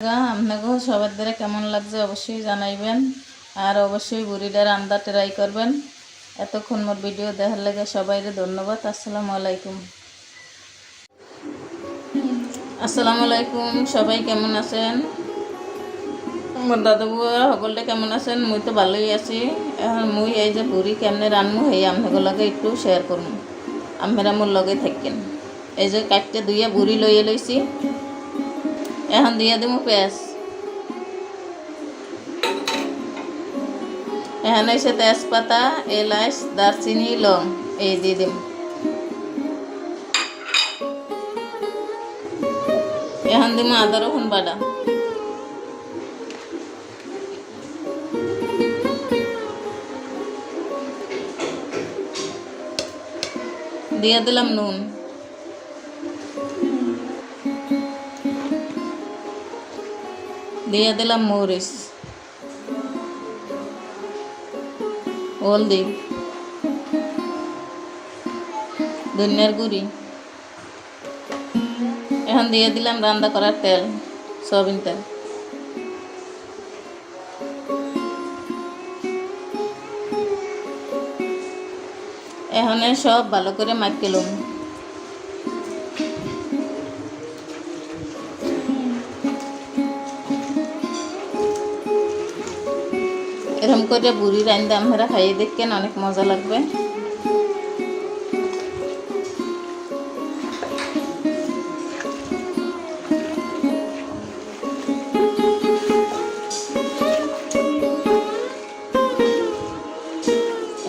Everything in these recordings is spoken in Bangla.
আপনাকেও সবার দ্বারা কেমন লাগছে অবশ্যই জানাইবেন। আর অবশ্যই বুড়িটা রান্না ট্রাই করবেন। এতক্ষণ মোর ভিডিও দেখার লাগে সবাইকে ধন্যবাদ। আসসালামু আলাইকুম। আসসালামু আলাইকুম। সবাই কেমন আছেন? মোর দাদু বুয়া সকলে কেমন আছেন? মুই তো ভালোই আছি। এখন মুই এই যে বুড়ি কেমনে রানমু সেই আপনাদের লগে একটু শেয়ার করব আপনারা মোর লগে থাকেন। এই যে কাটতে দুইয়া বুড়ি লইয়ে লইছি। এখন দিয়ে দেবো পেঁয়াজ এখানে এসে তেজপাতা এলাচ দারচিনি লং এই দিয়ে দেব এখন দিব আদা রসুন বাটা দিয়ে দিলাম নুন দিয়ে দিলাম মরিচ হলদি ধনিয়ার গুঁড়ি এখন দিয়ে দিলাম রান্না করার তেল সয়াবিন তেল এখন সব ভালো করে মাখিলুম এরকম করে বুড়ি রান্দা আমরা খাইয়ে দেখেন অনেক মজা লাগবে।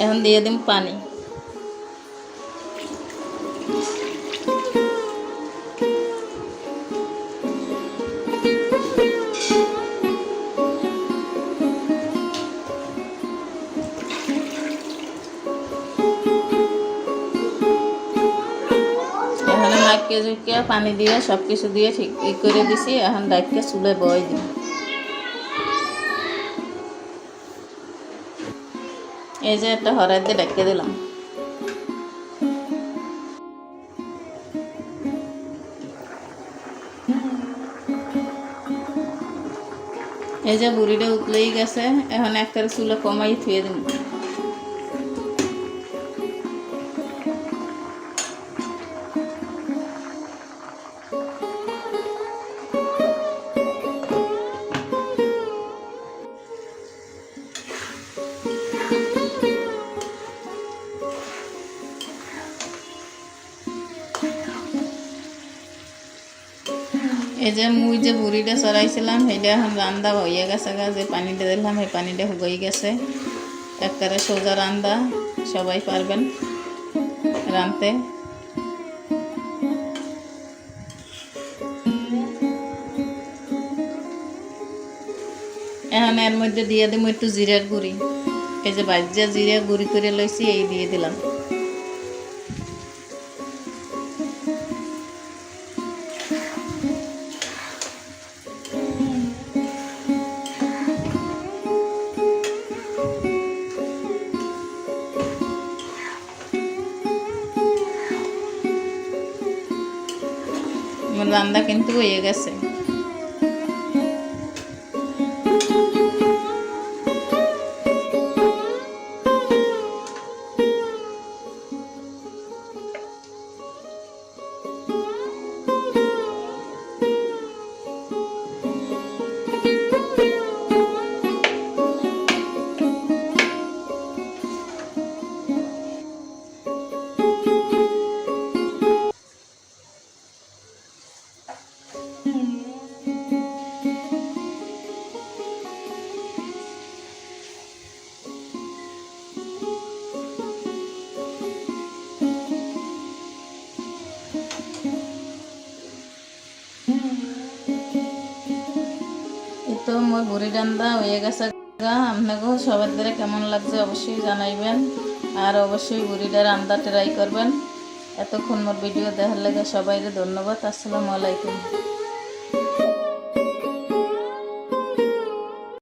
এখন দিয়ে দিন পানি। মাইকে জুইকে পানি দিয়ে সব কিছু দিয়ে ঠিক করে দিছি, এখন ডাইকে চুলে বয় দিই। এই যে একটা হরাই দিয়ে ডাকিয়ে দিলাম। এই যে বুড়িটা উতলেই গেছে, এখন একটা চুলে কমাই থুয়ে দিন এই যে মুই যে বুড়িটা চড়াইছিলাম সেইটা এখন রান্দা হয়ে গেছে গা, যে পানিটা দিলাম, সেই পানিটা শুকাই গেছে। একবারে সোজা রান্দা সবাই পারবেন রাঁধতে এখন এর মধ্যে দিয়ে দিব একটু জিরার গুঁড়ি। এই যে বাজ্যা জিরা গুঁড়ি করে লইছি, এই দিয়ে দিলাম। রান্না কিন্তু হয়ে গেছে। তো মোর বুড়ি রান্দা হয়ে গেছে আপনাকেও সবার দ্বারা কেমন লাগছে অবশ্যই জানাইবেন আর অবশ্যই বুড়িটা রান্দা ট্রাই করবেন এতক্ষণ মোর ভিডিও দেখার লাগে সবাইকে ধন্যবাদ। আসসালামু আলাইকুম।